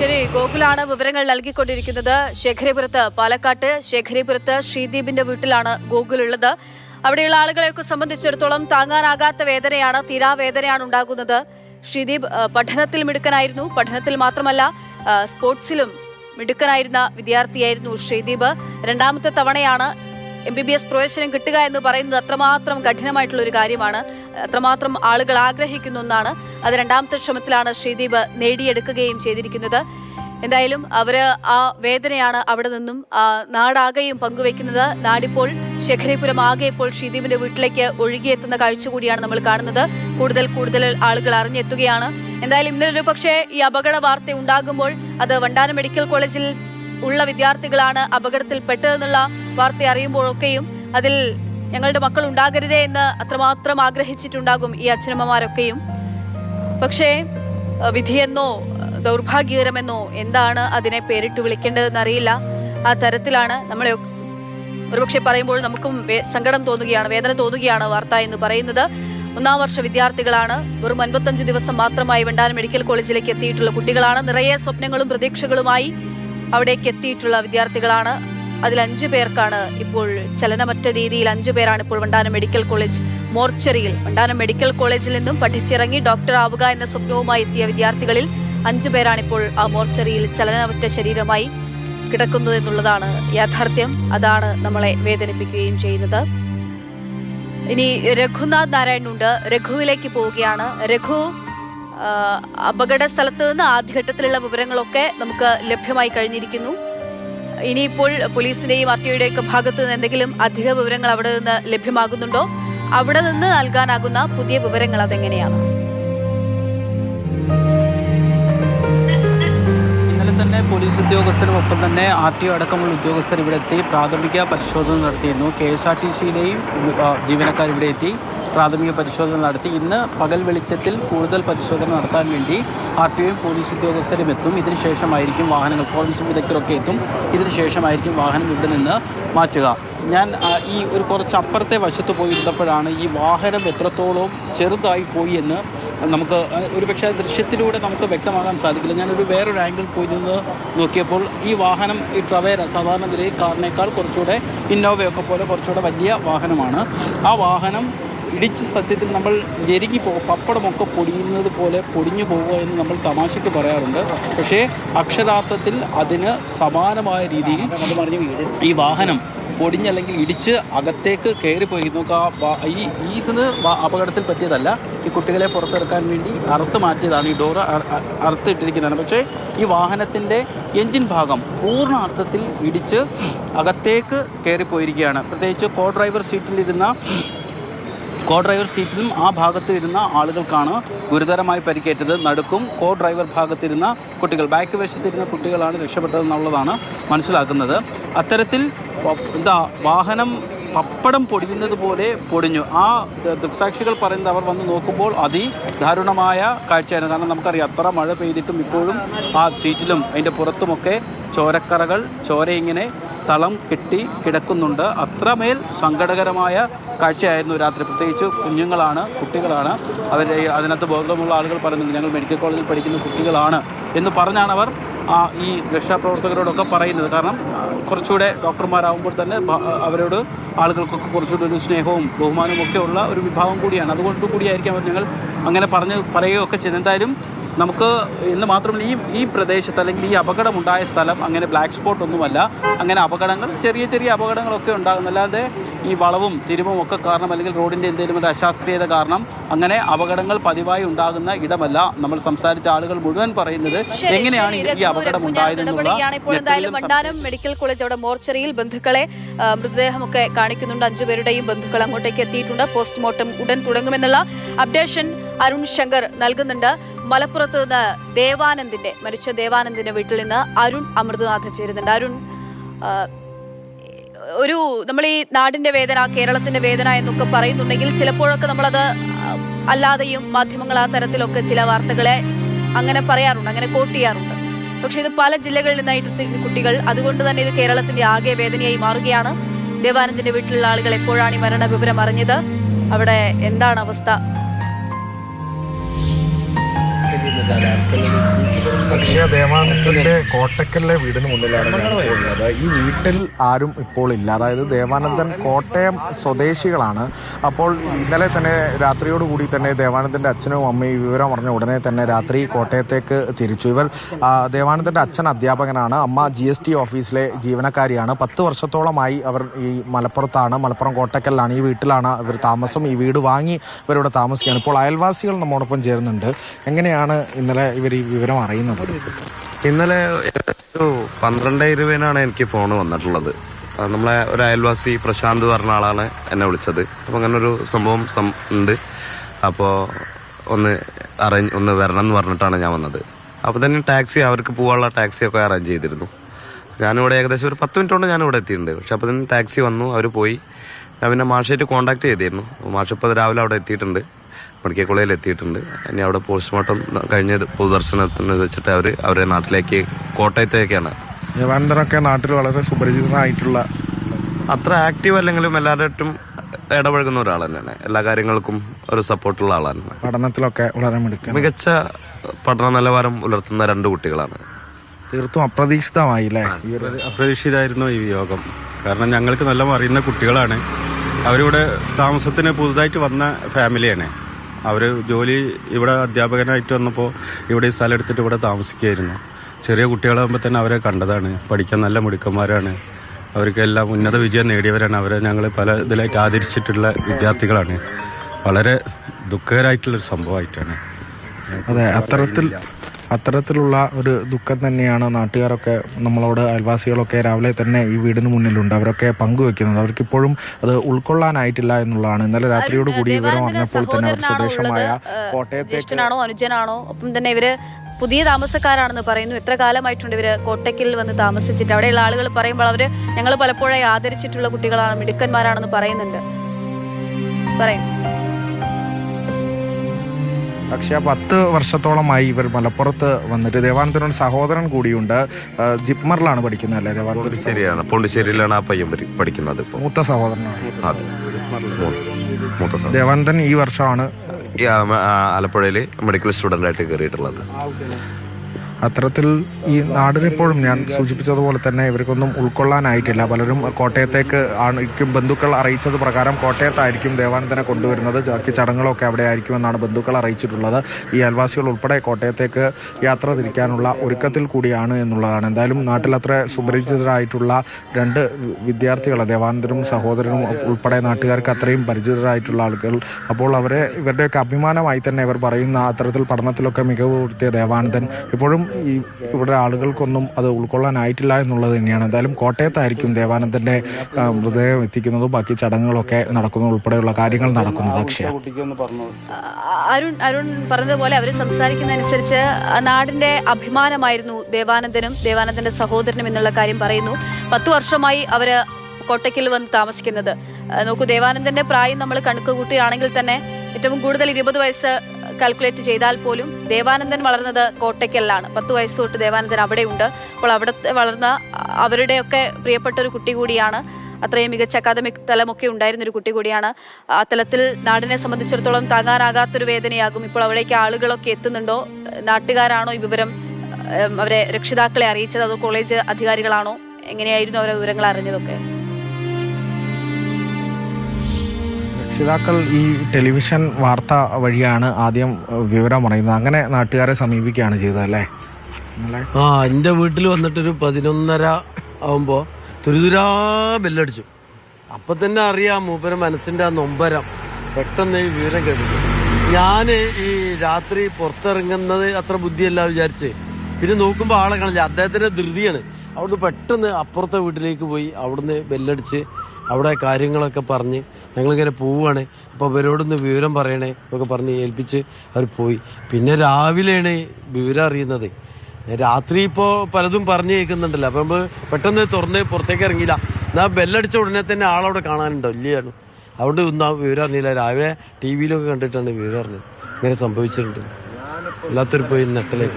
ശരി ഗോകുലാണ് വിവരങ്ങൾ നൽകിക്കൊണ്ടിരിക്കുന്നത്. ശേഖരിപുരത്ത് പാലക്കാട്ട് ശേഖരിപുരത്ത് ശ്രീദീപിന്റെ വീട്ടിലാണ് ഗോകുൽ ഉള്ളത് അവിടെയുള്ള ആളുകളെയൊക്കെ സംബന്ധിച്ചിടത്തോളം താങ്ങാനാകാത്ത വേദനയാണ് തീരാവേദനയാണ് ഉണ്ടാകുന്നത്. ശ്രീദീപ് പഠനത്തിൽ മിടുക്കനായിരുന്നു. പഠനത്തിൽ മാത്രമല്ല സ്പോർട്സിലും മിടുക്കനായിരുന്ന വിദ്യാർത്ഥിയായിരുന്നു ശ്രീദീപ്. രണ്ടാമത്തെ തവണയാണ് എം ബി ബി എസ് പ്രവേശനം കിട്ടുക എന്ന് പറയുന്നത് അത്രമാത്രം കഠിനമായിട്ടുള്ള ഒരു കാര്യമാണ്. അത്രമാത്രം ആളുകൾ ആഗ്രഹിക്കുന്ന ഒന്നാണ് അത് രണ്ടാമത്തെ ശ്രമത്തിലാണ് ശ്രീദീപ് നേടിയെടുക്കുകയും ചെയ്തിരിക്കുന്നത്. എന്തായാലും അവർ ആ വേദനയാണ് അവിടെ നിന്നും നാടാകെയും പങ്കുവെക്കുന്നത് നാടിപ്പോൾ ശേഖരിപുരം ആകെ ഇപ്പോൾ ശ്രീദീപിന്റെ വീട്ടിലേക്ക് ഒഴുകിയെത്തുന്ന കാഴ്ച കൂടിയാണ് നമ്മൾ കാണുന്നത്. കൂടുതൽ കൂടുതൽ ആളുകൾ അറിഞ്ഞെത്തുകയാണ്. എന്തായാലും ഇന്നലെ പക്ഷേ ഈ അപകട വാർത്ത ഉണ്ടാകുമ്പോൾ അത് വണ്ടാനം മെഡിക്കൽ കോളേജിൽ ഉള്ള വിദ്യാർത്ഥികളാണ് അപകടത്തിൽ പെട്ടതെന്നുള്ള വാർത്ത അറിയുമ്പോഴൊക്കെയും അതിൽ ഞങ്ങളുടെ മക്കൾ ഉണ്ടാകരുതേ എന്ന് അത്രമാത്രം ആഗ്രഹിച്ചിട്ടുണ്ടാകും ഈ അച്ഛനമ്മമാരൊക്കെയും. പക്ഷേ വിധിയെന്നോ ദൗർഭാഗ്യകരമെന്നോ എന്താണ് അതിനെ പേരിട്ട് വിളിക്കേണ്ടതെന്ന് അറിയില്ല ആ തരത്തിലാണ് നമ്മളെ ഒരുപക്ഷെ പറയുമ്പോൾ നമുക്കും സങ്കടം തോന്നുകയാണ് വേദന തോന്നുകയാണ് വാർത്ത എന്ന് പറയുന്നത്. ഒന്നാം വർഷ വിദ്യാർത്ഥികളാണ്. വെറും അൻപത്തഞ്ച് ദിവസം മാത്രമായി വെണ്ടാനം മെഡിക്കൽ കോളേജിലേക്ക് എത്തിയിട്ടുള്ള കുട്ടികളാണ്. നിറയെ സ്വപ്നങ്ങളും പ്രതീക്ഷകളുമായി അവിടേക്ക് എത്തിയിട്ടുള്ള വിദ്യാർത്ഥികളാണ്. അതിൽ അഞ്ചു പേർക്കാണ് ഇപ്പോൾ ചലനമറ്റ രീതിയിൽ അഞ്ചു പേരാണ് ഇപ്പോൾ വണ്ടാനം മെഡിക്കൽ കോളേജ് മോർച്ചറിയിൽ. വണ്ടാനം മെഡിക്കൽ കോളേജിൽ നിന്നും പഠിച്ചിറങ്ങി ഡോക്ടർ ആവുക എന്ന സ്വപ്നവുമായി എത്തിയ വിദ്യാർത്ഥികളിൽ അഞ്ചു പേരാണ് ഇപ്പോൾ ആ മോർച്ചറിയിൽ ചലനമറ്റ ശരീരമായി കിടക്കുന്നത് എന്നുള്ളതാണ് യാഥാർത്ഥ്യം. അതാണ് നമ്മളെ വേദനിപ്പിക്കുകയും ചെയ്യുന്നത്. ഇനി രഘുനാഥ് നാരായണുണ്ട് രഘുവിലേക്ക് പോവുകയാണ്. രഘു അപകട സ്ഥലത്ത് നിന്ന് ആദ്യഘട്ടത്തിലുള്ള വിവരങ്ങളൊക്കെ നമുക്ക് ലഭ്യമായി കഴിഞ്ഞിരിക്കുന്നു. ഇനിയിപ്പോൾ പോലീസിന്റെയും ആർ ടി ഒക്കെ ഭാഗത്ത് നിന്ന് എന്തെങ്കിലും അധിക വിവരങ്ങൾ അവിടെ നിന്ന് ലഭ്യമാകുന്നുണ്ടോ? അവിടെ നിന്ന് നൽകാനാകുന്ന പുതിയ വിവരങ്ങൾ അതെങ്ങനെയാണ്? പോലീസ് ഉദ്യോഗസ്ഥരും ഒപ്പം തന്നെ ആർ ടി ഒ അടക്കമുള്ള ഉദ്യോഗസ്ഥർ ഇവിടെ എത്തി. പ്രാഥമിക പരിശോധന നടത്തിയിരുന്നു. കെ എസ് ആർ ടി സിയിലെയും ജീവനക്കാർ ഇവിടെ എത്തി. പ്രാഥമിക പരിശോധന നടത്തി. ഇന്ന് പകൽ വെളിച്ചത്തിൽ കൂടുതൽ പരിശോധന നടത്താൻ വേണ്ടി ആർ ടി ഒയും പോലീസ് ഉദ്യോഗസ്ഥരും എത്തും ഇതിനുശേഷമായിരിക്കും വാഹനങ്ങൾ ഫോറൻസിക് വിദഗ്ധരൊക്കെ എത്തും. ഇതിനുശേഷമായിരിക്കും വാഹനം ഇവിടെ നിന്ന് മാറ്റുക. ഞാൻ ഈ ഒരു കുറച്ച് അപ്പുറത്തെ വശത്ത് പോയിരുന്നപ്പോഴാണ് ഈ വാഹനം എത്രത്തോളം ചെറുതായി പോയി എന്ന് നമുക്ക് ഒരു പക്ഷേ ദൃശ്യത്തിലൂടെ നമുക്ക് വ്യക്തമാകാൻ സാധിക്കില്ല. ഞാനൊരു വേറൊരു ആംഗിൾ പോയി നിന്ന് നോക്കിയപ്പോൾ ഈ വാഹനം ഈ ട്രവേര സാധാരണ നിലയിൽ കാറിനേക്കാൾ കുറച്ചുകൂടെ ഇന്നോവയൊക്കെ പോലെ കുറച്ചുകൂടെ വലിയ വാഹനമാണ്. ആ വാഹനം ഇടിച്ച് സത്യത്തിൽ നമ്മൾ ഞെരുങ്ങി പോകും. പപ്പടമൊക്കെ പൊടിയുന്നത് പോലെ പൊടിഞ്ഞു പോവുക എന്ന് നമ്മൾ തമാശയ്ക്ക് പറയാറുണ്ട്. പക്ഷേ അക്ഷരാർത്ഥത്തിൽ അതിന് സമാനമായ രീതിയിൽ ഈ വാഹനം പൊടിഞ്ഞല്ലെങ്കിൽ ഇടിച്ച് അകത്തേക്ക് കയറിപ്പോയി നോക്കുക ഈ ഇതിന് അപകടത്തിൽ പറ്റിയതല്ല. ഈ കുട്ടികളെ പുറത്തിറക്കാൻ വേണ്ടി അറുത്ത് മാറ്റിയതാണ്. ഈ ഡോറ് അറുത്തിട്ടിരിക്കുന്നതാണ് പക്ഷേ ഈ വാഹനത്തിന്റെ എൻജിൻ ഭാഗം പൂർണ അർത്ഥത്തിൽ ഇടിച്ച് അകത്തേക്ക് കയറിപ്പോയിരിക്കുകയാണ് പ്രത്യേകിച്ച് കോ ഡ്രൈവർ സീറ്റിലിരുന്ന കോ ഡ്രൈവർ സീറ്റിലും ആ ഭാഗത്ത് ഇരുന്ന ആളുകൾക്കാണ് ഗുരുതരമായി പരിക്കേറ്റത്. നടുക്കും കോ ഡ്രൈവർ ഭാഗത്തിരുന്ന കുട്ടികൾ ബാക്ക് വശത്തിരുന്ന കുട്ടികളാണ് രക്ഷപ്പെട്ടതെന്നുള്ളതാണ് മനസ്സിലാക്കുന്നത്. അത്തരത്തിൽ എന്താ വാഹനം പപ്പടം പൊടിയുന്നത് പോലെ പൊടിഞ്ഞു. ആ ദൃക്സാക്ഷികൾ പറയുന്നത് അവർ വന്ന് നോക്കുമ്പോൾ അതി ദാരുണമായ കാഴ്ചയായിരുന്നു. കാരണം നമുക്കറിയാം അത്ര മഴ പെയ്തിട്ടും ഇപ്പോഴും ആ സീറ്റിലും അതിന്റെ പുറത്തുമൊക്കെ ചോരക്കറകൾ ചോര ഇങ്ങനെ തളം കെട്ടി കിടക്കുന്നുണ്ട്. അത്രമേൽ സങ്കടകരമായ കാഴ്ചയായിരുന്നു രാത്രി. പ്രത്യേകിച്ച് കുഞ്ഞുങ്ങളാണ് കുട്ടികളാണ്. അവർ അതിനകത്ത് ബോധമുള്ള ആളുകൾ പറയുന്നുണ്ട് ഞങ്ങൾ മെഡിക്കൽ കോളേജിൽ പഠിക്കുന്ന കുട്ടികളാണ് എന്ന് പറഞ്ഞാണ് അവർ ഈ രക്ഷാപ്രവർത്തകരോടൊക്കെ പറയുന്നത്. കാരണം കുറച്ചുകൂടെ ഡോക്ടർമാരാകുമ്പോൾ തന്നെ അവരോട് ആളുകൾക്കൊക്കെ കുറച്ചുകൂടെ ഒരു സ്നേഹവും ബഹുമാനവും ഒക്കെ ഉള്ള ഒരു വിഭാഗം കൂടിയാണ്. അതുകൊണ്ട് കൂടിയായിരിക്കും അവർ ഞങ്ങൾ അങ്ങനെ പറഞ്ഞ് പറയുകയൊക്കെ ചെയ്യുന്നത്. എന്തായാലും നമുക്ക് എന്ന് മാത്രമല്ല ഈ ഈ പ്രദേശത്ത് അല്ലെങ്കിൽ ഈ അപകടമുണ്ടായ സ്ഥലം അങ്ങനെ ബ്ലാക്ക് സ്പോട്ട് ഒന്നുമല്ല. അങ്ങനെ അപകടങ്ങൾ ചെറിയ ചെറിയ അപകടങ്ങളൊക്കെ ഉണ്ടാകുന്നല്ലാതെ ഈ വളവും തിരുവും ഒക്കെ കാരണം അല്ലെങ്കിൽ റോഡിന്റെ എന്തെങ്കിലും ഒരു അശാസ്ത്രീയത കാരണം അങ്ങനെ അപകടങ്ങൾ പതിവായി ഉണ്ടാകുന്ന ഇടമല്ല. നമ്മൾ സംസാരിച്ച ആളുകൾ മുഴുവൻ പറയുന്നത് എങ്ങനെയാണ് ഈ അപകടം ഉണ്ടായത് ഉണ്ടായതെന്നുള്ള വണ്ടാനം മെഡിക്കൽ കോളേജ് അവിടെ മോർച്ചറിയിൽ ബന്ധുക്കളെ മൃതദേഹമൊക്കെ കാണിക്കുന്നുണ്ട്. അഞ്ചുപേരുടെയും ബന്ധുക്കൾ അങ്ങോട്ടേക്ക് എത്തിയിട്ടുണ്ട്. പോസ്റ്റ്മോർട്ടം ഉടൻ തുടങ്ങുമെന്നുള്ള അപ്ഡേഷൻ അരുൺ ശങ്കർ നൽകുന്നുണ്ട്. മലപ്പുറത്ത് നിന്ന് ദേവാനന്ദിന്റെ മരിച്ച ദേവാനന്ദിന്റെ വീട്ടിൽ നിന്ന് അരുൺ അമൃതനാഥ് ചേരുന്നുണ്ട്. അരുൺ ഒരു നമ്മൾ ഈ നാടിന്റെ വേദന കേരളത്തിന്റെ വേദന എന്നൊക്കെ പറയുന്നുണ്ടെങ്കിൽ ചിലപ്പോഴൊക്കെ നമ്മളത് അല്ലാതെയും മാധ്യമങ്ങൾ ആ തരത്തിലൊക്കെ ചില വാർത്തകളെ അങ്ങനെ പറയാറുണ്ട് അങ്ങനെ കോട്ട് ചെയ്യാറുണ്ട്. പക്ഷെ ഇത് പല ജില്ലകളിൽ നിന്നായിട്ട് കുട്ടികൾ അതുകൊണ്ട് തന്നെ ഇത് കേരളത്തിന്റെ ആകെ വേദനയായി മാറുകയാണ്. ദേവാനന്ദിന്റെ വീട്ടിലുള്ള ആളുകൾ എപ്പോഴാണ് ഈ മരണ വിവരം അറിഞ്ഞത്? അവിടെ എന്താണ് അവസ്ഥ? അക്ഷയ ദേവാനന്ദന്റെ കോട്ടക്കലിലെ വീടിന് മുന്നിലാണ് ഉള്ളത് ഈ വീട്ടിൽ ആരും ഇപ്പോൾ ഇല്ല. അതായത് ദേവാനന്ദൻ കോട്ടയം സ്വദേശികളാണ്. അപ്പോൾ ഇന്നലെ തന്നെ രാത്രിയോടുകൂടി തന്നെ ദേവാനന്ദന്റെ അച്ഛനും അമ്മയും വിവരം അറിഞ്ഞ ഉടനെ തന്നെ രാത്രി കോട്ടയത്തേക്ക് തിരിച്ചു. ഇവർ ദേവാനന്ദന്റെ അച്ഛൻ അധ്യാപകനാണ്. അമ്മ ജി എസ് ടി ഓഫീസിലെ ജീവനക്കാരിയാണ്. പത്ത് വർഷത്തോളമായി അവർ ഈ മലപ്പുറത്താണ് മലപ്പുറം കോട്ടക്കലിലാണ്. ഈ വീട്ടിലാണ് ഇവർ താമസം. ഈ വീട് വാങ്ങി ഇവരിവിടെ താമസിക്കുകയാണ്. ഇപ്പോൾ അയൽവാസികൾ നമ്മോടൊപ്പം ചേരുന്നുണ്ട്. എങ്ങനെയാണ് ഇന്നലെ ഇവർ ഈ വിവരം അറിയുന്നത്. ഇന്നലെ ഒരു പന്ത്രണ്ട് ഇരുപതിനാണ് എനിക്ക് ഫോൺ വന്നിട്ടുള്ളത്. നമ്മളെ ഒരു അയൽവാസി പ്രശാന്ത് പറഞ്ഞ ആളാണ് എന്നെ വിളിച്ചത്. അപ്പോൾ അങ്ങനെ ഒരു സംഭവം ഉണ്ട്. അപ്പോൾ ഒന്ന് അറേഞ്ച് ഒന്ന് വരണം എന്ന് പറഞ്ഞിട്ടാണ് ഞാൻ വന്നത്. അപ്പോൾ തന്നെ ടാക്സി അവർക്ക് പോകാനുള്ള ടാക്സി ഒക്കെ അറേഞ്ച് ചെയ്തിരുന്നു. ഞാനിവിടെ ഏകദേശം ഒരു പത്ത് മിനിറ്റ് കൊണ്ട് ഞാനിവിടെ എത്തിയിട്ടുണ്ട്. പക്ഷെ അപ്പോൾ തന്നെ ടാക്സി വന്നു അവർ പോയി. ഞാൻ പിന്നെ മാഷായിട്ട് കോൺടാക്ട് ചെയ്തിരുന്നു. മാഷ് ഇപ്പോൾ രാവിലെ അവിടെ എത്തിയിട്ടുണ്ട്. മെഡിക്കൽ കോളേജിൽ എത്തിയിട്ടുണ്ട്. ഇനി അവിടെ പോസ്റ്റ്മോർട്ടം കഴിഞ്ഞ് പൊതുദർശനത്തിന് വെച്ചിട്ട് അവർ അവരെ നാട്ടിലേക്ക് കോട്ടയത്തേക്കാണ്. ദേവാനന്ദനൊക്കെ നാട്ടിൽ വളരെ സുപരിചിതനായിട്ടുള്ള അത്ര ആക്റ്റീവ് അല്ലെങ്കിലും എല്ലാവരും ഇടപഴകുന്ന ഒരാൾ തന്നെയാണ്. എല്ലാ കാര്യങ്ങൾക്കും ഒരു സപ്പോർട്ടുള്ള ആളാണ്. പഠനത്തിലൊക്കെ വളരെ മികച്ച പഠന നിലവാരം പുലർത്തുന്ന രണ്ട് കുട്ടികളാണ്. തീർത്തും അപ്രതീക്ഷിതമായി അല്ലേ അപ്രതീക്ഷിതമായിരുന്നു ഈ യോഗം. കാരണം ഞങ്ങൾക്ക് നല്ല അറിയുന്ന കുട്ടികളാണ്. അവരിവിടെ താമസത്തിന് പുതുതായിട്ട് വന്ന ഫാമിലിയാണ് അവർ ജോലി ഇവിടെ അധ്യാപകനായിട്ട് വന്നപ്പോൾ ഇവിടെ ഈ സ്ഥലം എടുത്തിട്ട് ഇവിടെ താമസിക്കുകയായിരുന്നു. ചെറിയ കുട്ടികളാകുമ്പോൾ തന്നെ അവരെ കണ്ടതാണ്. പഠിക്കാൻ നല്ല മിടുക്കന്മാരാണ്. അവർക്കെല്ലാം ഉന്നത വിജയം നേടിയവരാണ്. അവരെ ഞങ്ങൾ പല ഇതിലായിട്ട് ആദരിച്ചിട്ടുള്ള വിദ്യാർത്ഥികളാണ്. വളരെ ദുഃഖകരമായിട്ടുള്ളൊരു സംഭവമായിട്ടാണ്. അതെ അത്തരത്തിൽ അത്തരത്തിലുള്ള ഒരു ദുഃഖം തന്നെയാണ് നാട്ടുകാരൊക്കെ നമ്മളോട് അയൽവാസികളൊക്കെ രാവിലെ തന്നെ ഈ വീടിന് മുന്നിലുണ്ട്. അവരൊക്കെ പങ്കുവെക്കുന്നത് അവർക്കിപ്പോഴും അത് ഉൾക്കൊള്ളാനായിട്ടില്ല എന്നുള്ളതാണ്. ഇന്നലെ രാത്രിയോട് കൂടി വിവരം വന്നപ്പോൾ അറിഞ്ഞപ്പോൾ തന്നെ അവർ സ്വദേശമായ ഉള്ളത്? ഏഹ്, കോട്ടയത്തേക്ക് ജ്യേഷ്ഠനാണോ അനുജനാണോ? ഒപ്പം തന്നെ ഇവർ പുതിയ താമസക്കാരാണെന്ന് പറയുന്നു. എത്ര കാലമായിട്ടുണ്ട് ഇവർ കോട്ടയ്ക്കിൽ വന്ന് താമസിച്ചിട്ട്? അവിടെയുള്ള ആളുകൾ പറയുമ്പോൾ അവർ ഞങ്ങൾ പലപ്പോഴായി ആദരിച്ചിട്ടുള്ള കുട്ടികളാണ് മിടുക്കന്മാരാണെന്ന് പറയുന്നുണ്ട്. പറയും. പക്ഷേ പത്ത് വർഷത്തോളമായി ഇവർ മലപ്പുറത്ത് വന്നിട്ട് ദേവാനന്ദനോട് സഹോദരൻ കൂടിയുണ്ട്. ജിപ്മറിലാണ് പഠിക്കുന്നത് അല്ലേ ദേവാനന്ദ ശരിയാണ് പോണ്ടിച്ചേരിയിലാണ് ആ പയ്യൻ പഠി- പഠിക്കുന്നത് മൂത്ത സഹോദരനാണ്. അതെ. മൂത്ത- മൂത്ത സഹോദരൻ. ദേവാനന്ദൻ ഈ വർഷമാണ് ആലപ്പുഴയിൽ മെഡിക്കൽ സ്റ്റുഡന്റായിട്ട് കയറിയിട്ടുള്ളത്. അത്തരത്തിൽ ഈ നാടിനിപ്പോഴും ഞാൻ സൂചിപ്പിച്ചതുപോലെ തന്നെ ഇവർക്കൊന്നും ഉൾക്കൊള്ളാനായിട്ടില്ല. പലരും കോട്ടയത്തേക്ക് ആയിരിക്കും ബന്ധുക്കൾ അറിയിച്ചത് പ്രകാരം കോട്ടയത്തായിരിക്കും ദേവാനന്ദനെ കൊണ്ടുവരുന്നത്. ബാക്കി ചടങ്ങുകളൊക്കെ അവിടെ ആയിരിക്കുമെന്നാണ് ബന്ധുക്കൾ അറിയിച്ചിട്ടുള്ളത്. ഈ അയൽവാസികൾ ഉൾപ്പെടെ കോട്ടയത്തേക്ക് യാത്ര തിരിക്കാനുള്ള ഒരുക്കത്തിൽ കൂടിയാണ് എന്നുള്ളതാണ്. എന്തായാലും നാട്ടിൽ അത്ര സുപരിചിതരായിട്ടുള്ള രണ്ട് വിദ്യാർത്ഥികൾ ദേവാനന്ദനും സഹോദരനും ഉൾപ്പെടെ നാട്ടുകാർക്ക് അത്രയും പരിചിതരായിട്ടുള്ള ആളുകൾ. അപ്പോൾ അവരെ ഇവരുടെയൊക്കെ അഭിമാനമായി തന്നെ ഇവർ പറയുന്ന അത്തരത്തിൽ പഠനത്തിലൊക്കെ മികവ് പുലർത്തിയ ദേവാനന്ദൻ ഇപ്പോഴും ഈ ഇവിടെ ആളുകൾക്കൊന്നും അത് ഉൾക്കൊള്ളാനായിട്ടില്ല എന്നുള്ളത് തന്നെയാണ്. എന്തായാലും കോട്ടയത്തായിരിക്കും ദേവാനന്ദന്റെ മൃതദേഹം എത്തിക്കുന്നതും. ബാക്കി ചടങ്ങുകളൊക്കെ നടക്കുന്നത് ഉൾപ്പെടെയുള്ള കാര്യങ്ങൾ നടക്കുന്നത് അക്ഷയ അരുൺ അരുൺ പറഞ്ഞതുപോലെ അവർ സംസാരിക്കുന്നതനുസരിച്ച് നാടിന്റെ അഭിമാനമായിരുന്നു ദേവാനന്ദനും ദേവാനന്ദന്റെ സഹോദരനും എന്നുള്ള കാര്യം പറയുന്നു. പത്തു വർഷമായി അവർ കോട്ടയ്ക്കൽ വന്ന് താമസിക്കുന്നത്. നോക്കൂ ദേവാനന്ദന്റെ പ്രായം നമ്മൾ കണക്ക് കൂട്ടുകയാണെങ്കിൽ തന്നെ ഏറ്റവും കൂടുതൽ ഇരുപത് വയസ്സ് കാൽക്കുലേറ്റ് ചെയ്താൽ പോലും ദേവാനന്ദൻ വളർന്നത് കോട്ടയ്ക്കലിലാണ്. പത്ത് വയസ്സ് തൊട്ട് ദേവാനന്ദൻ അവിടെയുണ്ട്. അപ്പോൾ അവിടെ വളർന്ന അവരുടെയൊക്കെ പ്രിയപ്പെട്ട ഒരു കുട്ടി കൂടിയാണ്. അത്രയും മികച്ച അക്കാദമിക് തലമൊക്കെ ഉണ്ടായിരുന്ന ഒരു കുട്ടി കൂടിയാണ്. ആ തലത്തിൽ നാടിനെ സംബന്ധിച്ചിടത്തോളം താങ്ങാനാകാത്തൊരു വേദനയാകും. ഇപ്പോൾ അവിടേക്ക് ആളുകളൊക്കെ എത്തുന്നുണ്ടോ? നാട്ടുകാരാണോ ഈ വിവരം അവരെ രക്ഷിതാക്കളെ അറിയിച്ചത്? അതോ കോളേജ് അധികാരികളാണോ? എങ്ങനെയായിരുന്നു അവരെ വിവരങ്ങൾ അറിഞ്ഞതൊക്കെ? രക്ഷിതാക്കൾ ഈ ടെലിവിഷൻ വാർത്ത വഴിയാണ് ആദ്യം വിവരം അറിയുന്നത്. അങ്ങനെ നാട്ടുകാരെ സമീപിക്കുകയാണ് ചെയ്തത് അല്ലേ? നിങ്ങളെ? ആ എന്റെ വീട്ടിൽ വന്നിട്ടൊരു പതിനൊന്നര ആവുമ്പോൾ തുരുതുരാ ബെല്ലടിച്ചു. അപ്പം തന്നെ അറിയാം മൂപ്പര മനസ്സിന്റെ ആ നൊമ്പരം. പെട്ടെന്ന് ഈ വിവരം കേട്ടു ഞാൻ ഈ രാത്രി പുറത്തിറങ്ങുന്നത് അത്ര ബുദ്ധിയല്ല വിചാരിച്ച്. പിന്നെ നോക്കുമ്പോൾ ആളെ കാണില്ല. അദ്ദേഹത്തിന്റെ ധൃതിയാണ്. അവിടുന്ന് പെട്ടെന്ന് അപ്പുറത്തെ വീട്ടിലേക്ക് പോയി അവിടുന്ന് ബെല്ലടിച്ച് അവിടെ കാര്യങ്ങളൊക്കെ പറഞ്ഞ് ഞങ്ങളിങ്ങനെ പോവുകയാണ്. അപ്പോൾ അവരോടൊന്ന് വിവരം പറയണേ എന്നൊക്കെ പറഞ്ഞ് ഏൽപ്പിച്ച് അവർ പോയി. പിന്നെ രാവിലെയാണ് വിവരം അറിയുന്നത്. രാത്രി ഇപ്പോൾ പലതും പറഞ്ഞു കേൾക്കുന്നുണ്ടല്ലോ. അപ്പം പെട്ടെന്ന് തുറന്ന് പുറത്തേക്ക് ഇറങ്ങിയില്ല. എന്നാൽ ബെല്ലടിച്ച ഉടനെ തന്നെ ആളവിടെ കാണാനുണ്ടോ. ഇല്ലയാണ് അവിടെ ഒന്നും ആ വിവരം അറിഞ്ഞില്ല. രാവിലെ ടി വിയിലൊക്കെ കണ്ടിട്ടാണ് വിവരം അറിഞ്ഞത്. ഇങ്ങനെ സംഭവിച്ചിട്ടുണ്ട്. എല്ലാത്തൊരു പോയി നെട്ടലേക്ക്